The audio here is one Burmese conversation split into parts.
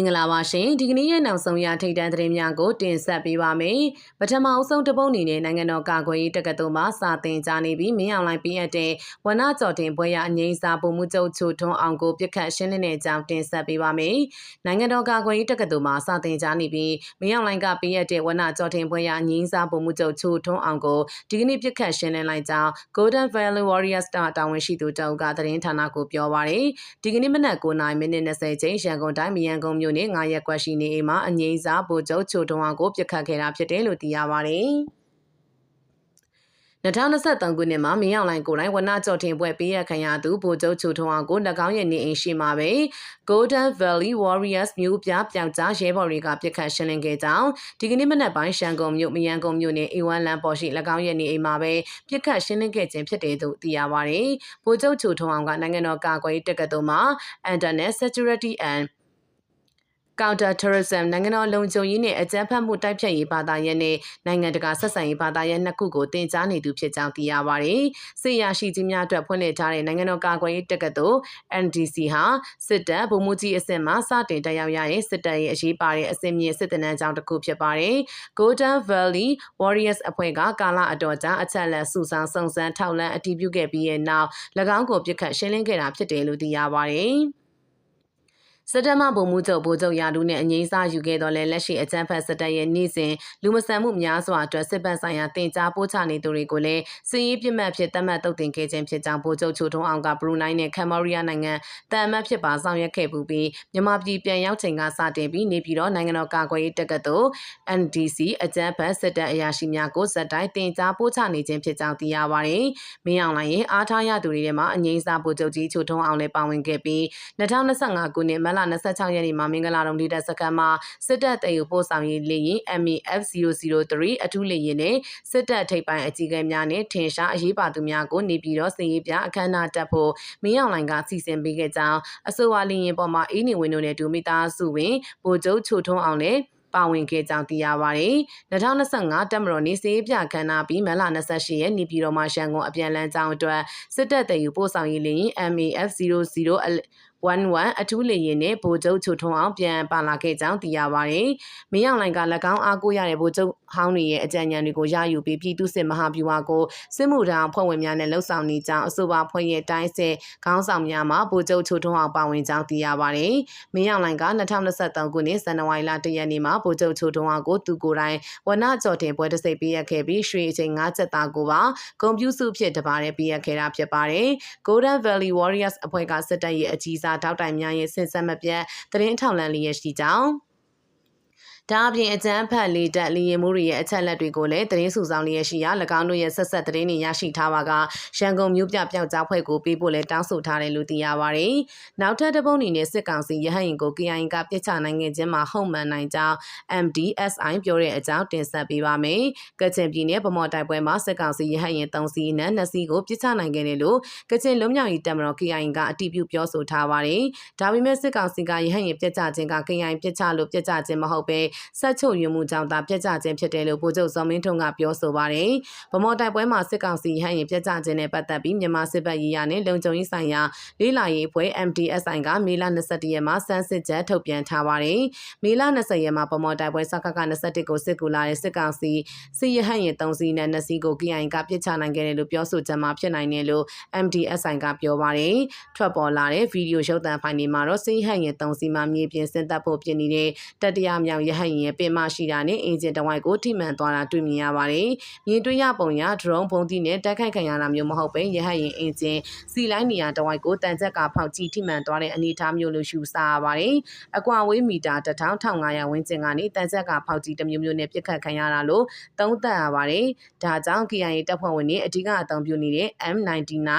င်္ဂလာပါရှင်ဒီကနေ့ရဲ့နောက်ဆုံးရထိတ်တန့်သတင်းများကိုတင်ဆက်ပေးပါမယ်ပထမအဆုံးတပုတ်အနေနဲ့နိုင်ငံတော်ကာကွယ်ရေးတက္ကသိုလ်မှစာသင်ကြားနေပြီးမင်းအောင်လှိုင်ပြည့်ရတဲ့ဝနကြော်တင်ပွဲရအငိမ့်စာပုံမှုချုပ်ချိုထွန်းအောင်ကိုပြစ်ခတ်ရှင်းလင်းတဲ့အကြောင်းတင်ဆက်ပေးပါမယ်နိုင်ငံတော်ကာကွယ်ရေးတက္ကသိုလ်မှစာသင်ကြားနေပြီးမင်းအောင်လှိုင်ကပြည့်ရတဲ့ဝနကြော်တင်ပွဲရအငိမ့်စာပုံမှုချုပ်ချိုထွန်းအောင်ကိုဒီကနေ့ပြစ်ခတ်ရှင်းလင်းလိုက်ကြောင်း Golden Valley Warriors တာတာဝန်ရှိသူတောက်ကသတင်းဌာနကိုပြောပါရယ်ဒီကနေ့မနက်9:20မိနစ်20ချိန်ရန်ကုန်တိုင်းမရန်ကုန်မြို့နယ်9ရက်ကွက်ရှိနေအိမ်မှာအငိမ့်စားဗိုလ်ချုပ်ချိုတုံအောင်ကိုပြစ်ခတ်ခဲ့တာဖြစ်တယ်လို့သိရပါတယ်။2023ခုနှစ်မှာမင်းအောင်လိုင်ကိုတိုင်းဝနကြော်တင်ပွဲပေးရခံရသူဗိုလ်ချုပ်ချိုထုံအောင်ကို၎င်းရဲ့နေအိမ်ရှိမှာပဲ Golden Valley Warriors မျိုးပြပြောက်ကြားရဲဘော်တွေကပြစ်ခတ်ရှင်းလင်းခဲ့ကြောင်းဒီကနေ့မနက်ပိုင်းရှန်ကုန်မြို့မယန်ကုန်မြို့နယ်အေဝမ်လန်ပေါ်ရှိ၎င်းရဲ့နေအိမ်မှာပဲပြစ်ခတ်ရှင်းလင်းခဲ့ခြင်းဖြစ်တယ်လို့သိရပါတယ်။ဗိုလ်ချုပ်ချိုထုံအောင်ကနိုင်ငံတော်ကာကွယ်ရေးတက္ကသိုလ်မှာ Internet Security and Counter Terrorism နိုင်ငံတော်လုံခြုံရေးနဲ့အကြမ်းဖက်မှုတိုက်ဖျက်ရေးဘာသာရပ်နဲ့နိုင်ငံတကာဆက်ဆံရေးဘာသာရပ်နှစ်ခုကိုတင် जा နေသူဖြစ်ကြောင်းသိရပါတယ်။စစ်ရရှိကြီးများအတွက်ဖွင့်လှစ်ထားတဲ့နိုင်ငံတော်ကာကွယ်ရေးတက္ကသိုလ် NDC ဟာစစ်တပ်ဗိုလ်မှူးကြီးအဆင့်မှစတင်တက်ရောက်ရတဲ့စစ်တပ်ရဲ့အရေးပါတဲ့အဆင့်မြင့်စစ်တနန်းကျောင်းတစ်ခုဖြစ်ပါတယ်။ Golden Valley Warriors အဖွဲ့ကကာလအတော်ကြာအချက်လက်စုဆောင်းစုံစမ်းထောက်လှမ်းအတည်ပြုခဲ့ပြီးတဲ့နောက်၎င်းကိုပြစ်ခတ်ရှင်းလင်းခဲ့တာဖြစ်တယ်လို့သိရပါတယ်။ စက်တမဗိုလ်မှူးချုပ်ဗိုလ်ချုပ်ရာထူးနဲ့အငိမ့်စားယူခဲ့တော်လဲလက်ရှိအကြမ်းဖက်စစ်တပ်ရဲ့နေ့စဉ်လူမဆန်မှုများစွာအတွက်စစ်ပတ်ဆိုင်ရာတင် जा ပို့ချနေသူတွေကိုလည်းစစ်ရေးပြစ်မှတ်ဖြစ်သတ်မှတ်တုတ်တင်ခဲ့ခြင်းဖြစ်ကြောင်းဗိုလ်ချုပ်ချိုထုံးအောင်ကဘရူနိုင်းနဲ့ကမ်မောရီးယားနိုင်ငံတန်အမတ်ဖြစ်ပါဆောင်ရွက်ခဲ့ပူပြီးမြန်မာပြည်ပြန်ရောက်ချိန်ကစတင်ပြီးနေပြည်တော်နိုင်ငံတော်ကာကွယ်ရေးတက္ကသိုလ် NDC အကြမ်းဖက်စစ်တပ်အရာရှိများကိုဇက်တိုင်းတင် जा ပို့ချနေခြင်းဖြစ်ကြောင်းသိရပါတယ်။မင်းအောင်လှိုင်ရဲ့အားထားရသူတွေထဲမှာအငိမ့်စားဗိုလ်ချုပ်ကြီးချိုထုံးအောင်လည်းပါဝင်ခဲ့ပြီး2025ခုနှစ်မတ်လ26ရက်နေ့မှာမင်္ဂလာတုံဒေတာစခန်းမှာစစ်တပ်တည်ယူပို့ဆောင်ရေးလေရင် MEF 003အထူးလေရင်နဲ့စစ်တပ်ထိပ်ပိုင်းအကြီးအကဲများနဲ့ထင်ရှားအရေးပါသူများကိုနေပြည်တော်စည်ရေးပြအခမ်းအနားတက်ဖို့မင်းအောင်လိုင်ကစီစဉ်ပေးခဲ့ကြောင်းအဆိုပါလေရင်ပေါ်မှာအင်းနေဝင်းတို့နဲ့ဒူမီတာစုဝင်ဗိုလ်ချုပ်ချိုထွန်းအောင်လည်းပါဝင်ခဲ့ကြောင်းသိရပါတယ်။2025တက်မတော်နေစေးပြခန္ဓာပြီးမလ28ရက်နေပြည်တော်မှာရှန်ကုန်အပြန်လန်းကြောင်းအတွက်စစ်တပ်တည်ယူပို့ဆောင်ရေးလေရင် MAF 00 11အထူးလေရင်နဲ့ဗိုလ်ချုပ်ချိုထုံအောင်ပြန်ပါလာခဲ့ကြောင်းသိရပါတယ်။မင်းအောင်လိုင်က၎င်းအားကိုးရတဲ့ဗိုလ်ချုပ်ဟောင်းတွေရဲ့အကြံဉာဏ်တွေကိုရယူပြီးပြည်သူ့စစ်မဟာဗျူဟာကိုစစ်မှုထမ်းဖွဲ့ဝင်များနဲ့လှုပ်ဆောင်နေကြောင်းအဆိုပါဖွဲ့ရဲ့တိုင်းစစ်ခေါင်းဆောင်များမှဗိုလ်ချုပ်ချိုထုံအောင်ပါဝင်ကြောင်းသိရပါတယ်။မင်းအောင်လိုင်က2023ခုနှစ်ဇန်နဝါရီလ1ရက်နေ့မှာဗိုလ်ချုပ်ချိုထုံအောင်ကိုသူကိုယ်တိုင်ဝနကြော်တင်ပွဲတစ်စိပ်ပေးရခဲ့ပြီးရွှေအချိန်9ချက်သားကိုပါဂုံပြူစုဖြစ်တပါးနဲ့ပေးရခဲ့တာဖြစ်ပါတယ်။ Golden Valley Warriors အဖွဲ့ကစစ်တပ်ရဲ့အကြီးစားထောက်တိုင်များရဲ့ဆင်ဆက်မပြတ်သတင်းထောက်လန့်လျက်ရှိကြောင်း ဒါအပြင်အကြမ်းဖက်လေးတက်လီရင်မှုတွေရဲ့အချက်လက်တွေကိုလည်းသတင်းစုဆောင်လျက်ရှိရာ၎င်းတို့ရဲ့ဆက်ဆက်သတင်းတွေရရှိထားပါကရန်ကုန်မြို့ပြပျောက်ကြားဖွဲ့ကိုပေးဖို့လည်းတောင်းဆိုထားတယ်လို့သိရပါတယ်။နောက်ထပ်တစ်ပုတ်အနေနဲ့စစ်ကောင်စီရဟတ်ရင်ကို KIA ကပြစ်ချနိုင်ခဲ့ခြင်းမှာဟုတ်မှန်နိုင်ကြောင်း MDSI ပြောတဲ့အကြောင်းတင်ဆက်ပေးပါမယ်။ကချင်ပြည်နယ်ဗမော်တိုက်ပွဲမှာစစ်ကောင်စီရဟတ်ရင်၃စီးနဲ့၂စီးကိုပြစ်ချနိုင်ခဲ့တယ်လို့ကချင်လွတ်မြောက်ရေးတပ်မတော် KIA ကအတည်ပြုပြောဆိုထားပါတယ်။ဒါပေမဲ့စစ်ကောင်စီကရဟတ်ရင်ပြစ်ချခြင်းက KIA ပြစ်ချလို့ပြစ်ချခြင်းမဟုတ်ပဲဆက်ချုပ်ရွံမှုကြောင့်သာပြက်ကျခြင်းဖြစ်တယ်လို့ဗိုလ်ချုပ်စောမင်းထွန်းကပြောဆိုပါတယ်။ဗမော်တိုက်ပွဲမှာစစ်ကောင်စီဟန်ရင်ပြက်ကျခြင်းနဲ့ပတ်သက်ပြီးမြန်မာစစ်ဘက်ရေးရနဲ့လုံခြုံရေးဆိုင်ရာလေးလာရေးအဖွဲ့ MDSI ကမေလ21ရက်မှာစမ်းစစ်ချက်ထုတ်ပြန်ထားပါတယ်။မေလ20ရက်မှာဗမော်တိုက်ပွဲစကက21ကိုစစ်ကူလာတဲ့စစ်ကောင်စီစစ်ရဟန်ရင်3စီးနဲ့2စီးကို KIA ကပြစ်ချနိုင်ခဲ့တယ်လို့ပြောဆိုချက်မှာဖြစ်နိုင်တယ်လို့ MDSI ကပြောပါတယ်။ထွက်ပေါ်လာတဲ့ဗီဒီယိုရုပ်သံဖိုင်တွေမှာတော့စစ်ဟန်ရင်3စီးမှမြေပြင်ဆင်းသက်ဖို့ပြင်နေတဲ့တတိယမြောက်ရဟန်ရင်ရဲ့ပင်မရှိတာနဲ့အင်ဂျင်တဝိုက်ကိုထိမှန်သွားတာတွေ့မြင်ရပါတယ်။မြင်တွေ့ရပုံရဒရုန်းဘုံတိနဲ့တိုက်ခိုက်ခံရတာမျိုးမဟုတ်ပဲရဟတ်ရင်အင်ဂျင်စီလိုင်းနေရာတဝိုက်ကိုတန်ချက်ကဖောက်ကြည့်ထိမှန်သွားတဲ့အနေအထားမျိုးလို့ရှုဆရပါတယ်။အကွာဝေးမီတာ1500ဝန်းကျင်ကနေတန်ချက်ကဖောက်ကြည့်တစ်မျိုးမျိုးနဲ့ပြစ်ခတ်ခံရတာလို့သုံးသပ်ရပါတယ်။ဒါကြောင့် KIA တပ်ဖွဲ့ဝင်တွေအဓိကအသုံးပြုနေတဲ့ M99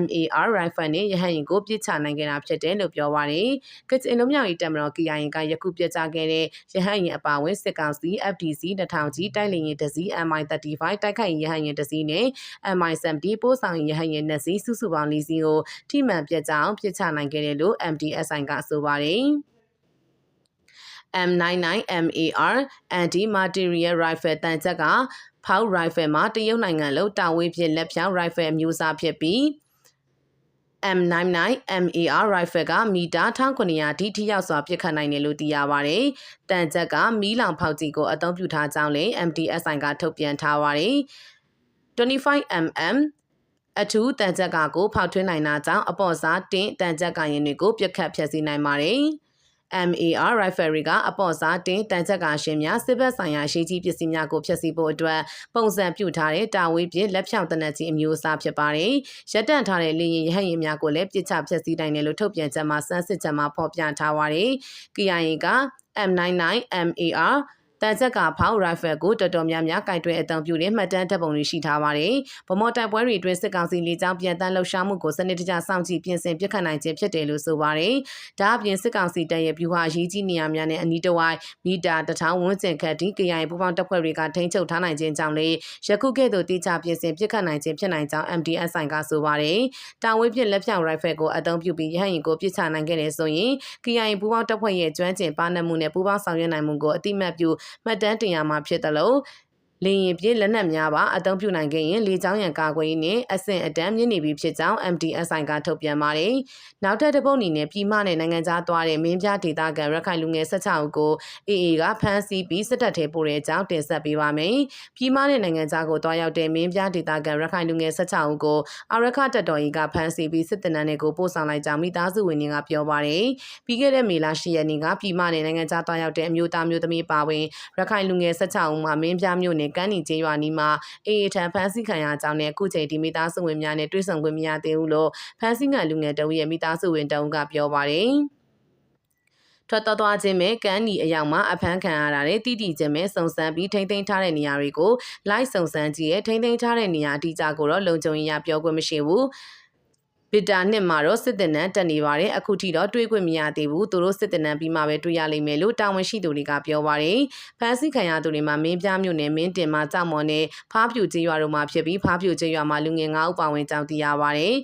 MAR rifle နဲ့ရဟတ်ရင်ကိုပြစ်ချနိုင်ခဲ့တာဖြစ်တယ်လို့ပြောပါတယ်။ကချင်လုံးမြောက်ရေးတပ်မတော် KIA ကယခုပြစ်ချခဲ့တဲ့ရဟတ်ရင်အပါဝင်စစ်ကောင်စီ FDC 2000ကြီးတိုက်လေရင်တစည်း MI35 တိုက်ခိုက်ရဟရင်တစည်းနဲ့ MI70 ပို့ဆောင်ရဟရင်နှစ်စီးစုစုပေါင်း၄စီးကိုထိမှန်ပြတ်ကြောင်းပြစ်ချနိုင်ခဲ့တယ်လို့ MDSI ကဆိုပါတယ်။ M99 MAR Anti Material Rifle တန်ချက်ကဖောက် rifle မှာတရုတ်နိုင်ငံလုံးတာဝေးဖြင့်လက်ဖြောင်း rifle အမျိုးအစားဖြစ်ပြီး M99 MAR rifle ကမီတာ1900ထိထိရောက်စွာပစ်ခတ်နိုင်တယ်လို့သိရပါတယ်။တန်ချက်ကမီးလောင်ဖောက်ကြီးကိုအသုံးပြုထားကြောင်းလည်း MTSI ကထုတ်ပြန်ထားပါတယ်။ 25mm အထူးတန်ချက်ကကိုဖောက်ထွင်းနိုင်တာကြောင့်အပေါ်စားတင်းတန်ချက်ကရင်တွေကိုပြက်ခတ်ဖျက်ဆီးနိုင်ပါတယ်။ MAR rifle ကအပေါ်စားတင်တန်ချက်ကရှင်များစစ်ဘက်ဆိုင်ရာရှေးကြီးပစ္စည်းများကိုဖျက်ဆီးဖို့အတွက်ပုံစံပြုထားတဲ့တာဝေးပြလက်ဖြောင့်တနက်ကြီးအမျိုးအစားဖြစ်ပါတယ်။ရက်တန့်ထားတဲ့လေရင်ရဟတ်ရင်များကိုလည်းပြစ်ချဖျက်ဆီးနိုင်တယ်လို့ထုတ်ပြန်ချက်မှာစမ်းစစ်ချက်မှာဖော်ပြထားပါတယ်။ KIA က M99 MAR တန်ချက်ကဖောက်ရိုင်ဖယ်ကိုတော်တော်များများကင်တွယ်အသုံးပြုတဲ့မှတ်တမ်းတပ်ပုံတွေရှိထားပါတယ်။ဗမော်တိုက်ပွဲတွေအတွင်းစစ်ကောင်စီလေကြောင်းပြန်တန်းလှုပ်ရှားမှုကိုစနစ်တကျစောင့်ကြည့်ပြင်ဆင်ပြစ်ခတ်နိုင်ခြင်းဖြစ်တယ်လို့ဆိုပါတယ်။ဒါအပြင်စစ်ကောင်စီတပ်ရဲ့ဗျူဟာအရေးကြီးနေရာများနဲ့အနီးတစ်ဝိုက်မီတာတထောင်ဝန်းကျင်ခန့်ထိ KIA ပူးပေါင်းတပ်ဖွဲ့တွေကထိန်းချုပ်ထားနိုင်ခြင်းကြောင့်လေယခုကဲ့သို့တိကျပြင်ဆင်ပြစ်ခတ်နိုင်ခြင်းဖြစ်နိုင်ကြောင်း MDSI ကဆိုပါတယ်။တာဝေးပြလက်ဖြောင်ရိုင်ဖယ်ကိုအသုံးပြုပြီးရဟရင်ကိုပြစ်ချနိုင်ခဲ့တယ်ဆိုရင် KIA ပူးပေါင်းတပ်ဖွဲ့ရဲ့ကျွမ်းကျင်ပါနမှုနဲ့ပူးပေါင်းဆောင်ရွက်နိုင်မှုကိုအတိမတ်ပြုမှတ်တမ်းတင်ရမှာဖြစ်တယ်လို့ လေရင်ပြည့်လက်နက်များပါအသုံးပြုနိုင်ခဲ့ရင်လေကြောင်းရန်ကာကွယ်ရေးနဲ့အဆင့်အတန်းမြင့်နေပြီဖြစ်ကြောင်း MDSI ကထုတ်ပြန်ပါတယ်။နောက်ထပ်တစ်ပုတ်အနေနဲ့ပြည်မနဲ့နိုင်ငံခြားသွားတဲ့မင်းပြဒေသခံရခိုင်လူငယ်16ဦးကို AA ကဖမ်းဆီးပြီးစစ်တပ်ထဲပို့တဲ့အကြောင်းတင်ဆက်ပေးပါမယ်။ပြည်မနဲ့နိုင်ငံခြားကိုတွားရောက်တဲ့မင်းပြဒေသခံရခိုင်လူငယ်16ဦးကိုအာရခတပ်တော်ကြီးကဖမ်းဆီးပြီးစစ်တပ်နဲ့ကိုပို့ဆောင်လိုက်ကြောင်းမိသားစုဝင်တွေကပြောပါတယ်။ပြီးခဲ့တဲ့မေလ10ရက်နေ့ကပြည်မနဲ့နိုင်ငံခြားတွားရောက်တဲ့အမျိုးသားမျိုးသမီးပါဝင်ရခိုင်လူငယ်16ဦးမှာမင်းပြမျိုးနဲ့ကန်းနီကျေးရွာနီးမှာအေအေထံဖမ်းဆီးခံရကြောင်းနဲ့အခုချိန်ဒီမိသားစုဝင်များနဲ့တွေ့ဆုံခွင့်မရသေးဘူးလို့ဖမ်းဆီးခံလူငယ်တအုပ်ရဲ့မိသားစုဝင်တအုပ်ကပြောပါတယ်ထွက်တော်သွားခြင်းမဲ့ကန်းနီအယောင်မှာအဖမ်းခံရတာတဲ့တိတိကျကျမဲ့စုံစမ်းပြီးထိမ့်သိမ်းထားတဲ့နေရာတွေကိုလိုက်စုံစမ်းကြည့်ရဲ့ထိမ့်သိမ်းထားတဲ့နေရာအတိအကျကိုတော့လုံခြုံရေးရပြောခွင့်မရှိဘူး ဗီတာနှစ်မှာတော့စစ်တပ်နန်းတက်နေပါတယ်အခုထိတော့တွေးခွင့်မရသေးဘူးသူတို့စစ်တပ်နန်းပြီးမှပဲတွေးရလိမ့်မယ်လို့တာဝန်ရှိသူတွေကပြောပါတယ်ဖမ်းဆီးခံရသူတွေမှာမင်းပြမြို့နယ်မင်းတင်မှာကြောက်မော်နဲ့ဖားပြူကျေးရွာတို့မှာဖြစ်ပြီးဖားပြူကျေးရွာမှာလူငယ်9ဦးပါဝင်ကြောင်းသိရပါတယ်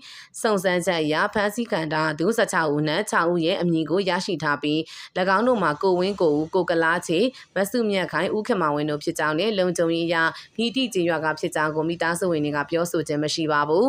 စုံစမ်းချက်အရဖမ်းဆီးခံထားသူ16ဦးနဲ့6ဦးရဲ့အမည်ကိုရရှိထားပြီး၎င်းတို့မှာကိုဝင်းကိုဦးကိုကလားချေမဆုမြတ်ခိုင်ဦးခင်မောင်ဝင်းတို့ဖြစ်ကြောင်းနဲ့လုံခြုံရေးအရမိတိကျေးရွာကဖြစ်ကြောင်းကိုမိသားစုဝင်တွေကပြောဆိုခြင်းမရှိပါဘူး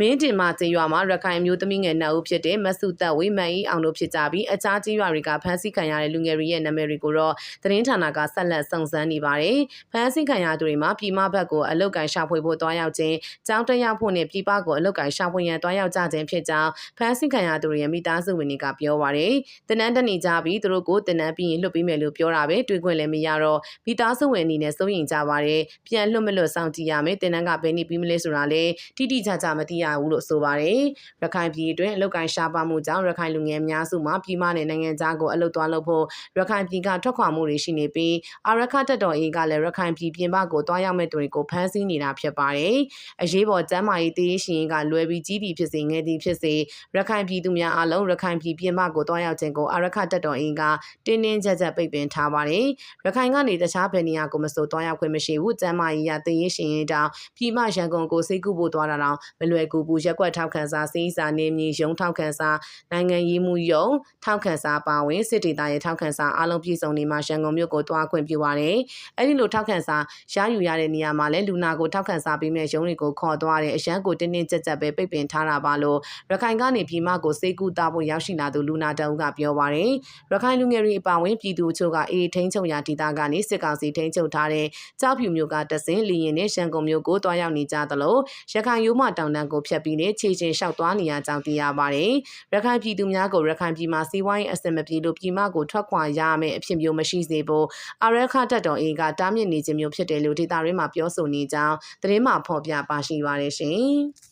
မင်းတင်မကျေးရွာမှာရခိုင်မျိုးသမီးငယ်နှစ်ဦးဖြစ်တဲ့မဆုသက်ဝေမန်ဤအောင်တို့ဖြစ်ကြပြီးအခြားကျေးရွာတွေကဖမ်းဆီးခံရတဲ့လူငယ်တွေရဲ့နာမည်တွေကိုတော့သတင်းဌာနကဆက်လက်စုံစမ်းနေပါတယ်။ဖမ်းဆီးခံရသူတွေမှာပြည်မဘက်ကိုအလုတ်ကန်ရှာဖွေဖို့တွားရောက်ခြင်း၊ကြောင်းတက်ရောက်ဖို့နဲ့ပြည်ပကိုအလုတ်ကန်ရှာဖွေရန်တွားရောက်ကြခြင်းဖြစ်ကြောင်းဖမ်းဆီးခံရသူတွေရဲ့မိသားစုဝင်တွေကပြောပါတယ်။တနန်းတနေကြပြီးသူတို့ကိုတနန်းပြီးရင်လွတ်ပေးမယ်လို့ပြောတာပဲတွေ့ခွင့်လည်းမရတော့မိသားစုဝင်အနေနဲ့စိုးရိမ်ကြပါတယ်။ပြန်လွတ်မလွတ်စောင့်ကြည့်ရမယ်။တနန်းကဘယ်နည်းပြီးမလဲဆိုတာလည်းတိတိကျကျမသိရဘူးလို့ဆိုပါတယ်။ရခိုင်ပြည်အတွင်းအလုတ်ကိုင်းရှားပါမှုကြောင့်ရခိုင်လူငယ်များစုမှာပြည်မနဲ့နိုင်ငံခြားကိုအလုတ်သွားလုပ်ဖို့ရခိုင်ပြည်ကထွက်ခွာမှုတွေရှိနေပြီးအာရခတက်တော်အေးကလည်းရခိုင်ပြည်ပြင်ပကိုသွားရောက်မဲ့သူတွေကိုဖမ်းဆီးနေတာဖြစ်ပါတယ်။အရေးပေါ်ကျန်းမာရေးတည်ရှိရင်ကလွယ်ပြီးကြီးပြီးဖြစ်စေငယ်သည်ဖြစ်စေရခိုင်ပြည်သူများအလုံးရခိုင်ပြည်ပြင်ပကိုသွားရောက်ခြင်းကိုအာရခတက်တော်အေးကတင်းတင်းကြပ်ကြပ်ပိတ်ပင်ထားပါတယ်။ရခိုင်ကနေတခြားဘယ်နေရာကိုမဆိုသွားရောက်ခွင့်မရှိဘူး။ကျန်းမာရေးရတည်ရှိရင်တောင်ပြည်မရန်ကုန်ကိုစိတ်ကူဖို့သွားတာတော့မလွယ်ကူဘူးရက်ွက်ထောက်ခံစာစီးစာနေမြေရုံထောက်ခံစာနိုင်ငံရေးမှုရုံထောက်ခံစာပါဝင်စစ်ဒေသရဲ့ထောက်ခံစာအလုံးပြည့်စုံနေမှာရန်ကုန်မြို့ကိုတွားခွင့်ပြုပါတယ်။အဲဒီလိုထောက်ခံစာရယူရတဲ့နေရာမှာလည်းလူနာကိုထောက်ခံစာပေးမဲ့ရုံတွေကိုခေါ်သွားတဲ့အရန်ကိုတင်းတင်းကြပ်ကြပ်ပဲပိတ်ပင်ထားတာပါလို့ရခိုင်ကနေပြည်မကိုစေကူတာဖို့ရောက်ရှိလာသူလူနာတအုပ်ကပြောပါတယ်။ရခိုင်လူငယ်တွေအပါအဝင်ပြည်သူချို့ကအေးထိန်ချုပ်ရာဒေသကနေစစ်ကောင်စီထိန်ချုပ်ထားတဲ့ကြောက်ဖြူမျိုးကတဆင်လီရင်နဲ့ရန်ကုန်မြို့ကိုတွားရောက်နေကြသလိုရခိုင်ရိုးမတောင်တန်းကိုကိုဖျက်ပြီးနဲ့ခြေချင်းလျှောက်သွားနေရကြောင်းသိရပါတယ်။ရခိုင်ပြည်သူများကိုရခိုင်ပြည်မှာစီးပွားရေးအဆင်မပြေလို့ပြည်မကိုထွက်ခွာရမယ့်အဖြစ်မျိုးမရှိစေဖို့အာရခတပ်တော်အင်ကတားမြစ်နေခြင်းမျိုးဖြစ်တယ်လို့ဒေတာရင်းမှာပြောဆိုနေကြောင်းသတင်းမှာဖော်ပြပါရှိပါတယ်ရှင်။